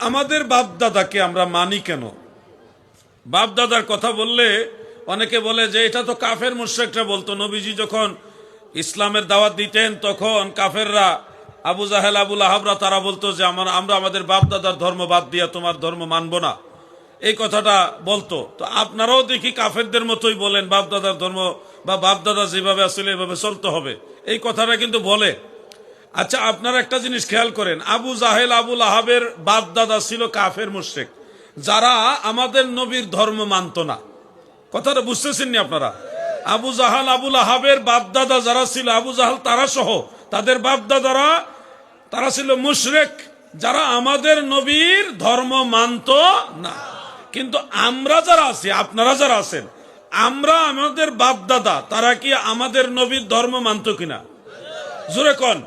আমাদের বাপদাদাকে আমরা মানি কেন? বাপদাদার কথা বললে অনেকে বলে যে, এটা তো কাফের মুশ্রেকরা বলতো। নবীজি যখন ইসলামের দাওয়াত দিতেন, তখন কাফেররা আবু জাহেল আবুল আহাবরা তারা বলতো যে, আমার, আমরা আমাদের বাপদাদার ধর্ম বাদ দিয়া তোমার ধর্ম মানবো না। এই কথাটা বলতো। তো আপনারাও দেখি কাফেরদের মতোই বলেন, বাপদাদার ধর্ম বা বাপদাদা যেভাবে আসলে এভাবে চলতে হবে। এই কথাটা কিন্তু বলে। আচ্ছা আপনারা একটা জিনিস খেয়াল করেন। আবু জাহেল আবুল আহাবের বাপ দাদা ছিল কাফের মুশেক যারা আমাদের নবীর ধর্ম মানত না। কথাটা বুঝতেছেন নি আপনারা? আবু জাহাল আবুল আহাবের বাপ দাদা যারা ছিল, আবু জাহাল তারা সহ, তাদের বাপ দাদারা তারা ছিল মুশরেক। যারা আমাদের নবীর ধর্ম মানত না। কিন্তু আমরা যারা আছি, আপনারা যারা আছেন, আমরা আমাদের বাপ দাদা তারা কি আমাদের নবীর ধর্ম মানত কিনা? জোরে কন।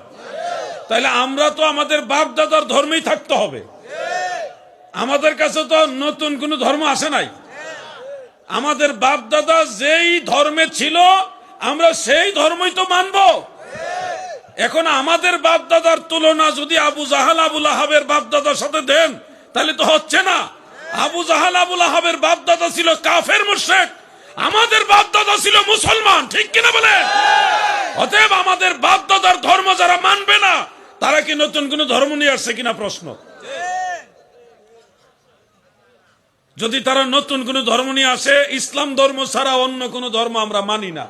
তাহলে আমরা তো আমাদের বাপ দাদার ধর্মেই থাকতে হবে। আমাদের কাছে তো নতুন কোনো ধর্ম আসে নাই। আমাদের বাপ দাদা যেই ধর্মে ছিল, আমরা সেই ধর্মই তো মানব। এখন আমাদের বাপ দাদার তুলনা যদি আবু জাহাল আবুল আহাবের বাপ দাদার সাথে দেন, তাহলে তো হচ্ছে না। আবু জাহাল আবুল আহাবের বাপ দাদা ছিল কাফের মুশেক আমাদের বাপ দাদা ছিল মুসলমান, ঠিক কিনা বলে অতএব আমাদের বাপ দাদার ধর্ম যারা মানবে না কি নতুন কোন ধর্ম নিয়ে আসছে কিনা প্রশ্ন? যদি তারা নতুন কোন ধর্ম নিয়ে আসে, ইসলাম ধর্ম ছাড়া অন্য কোন ধর্ম আমরা মানি না।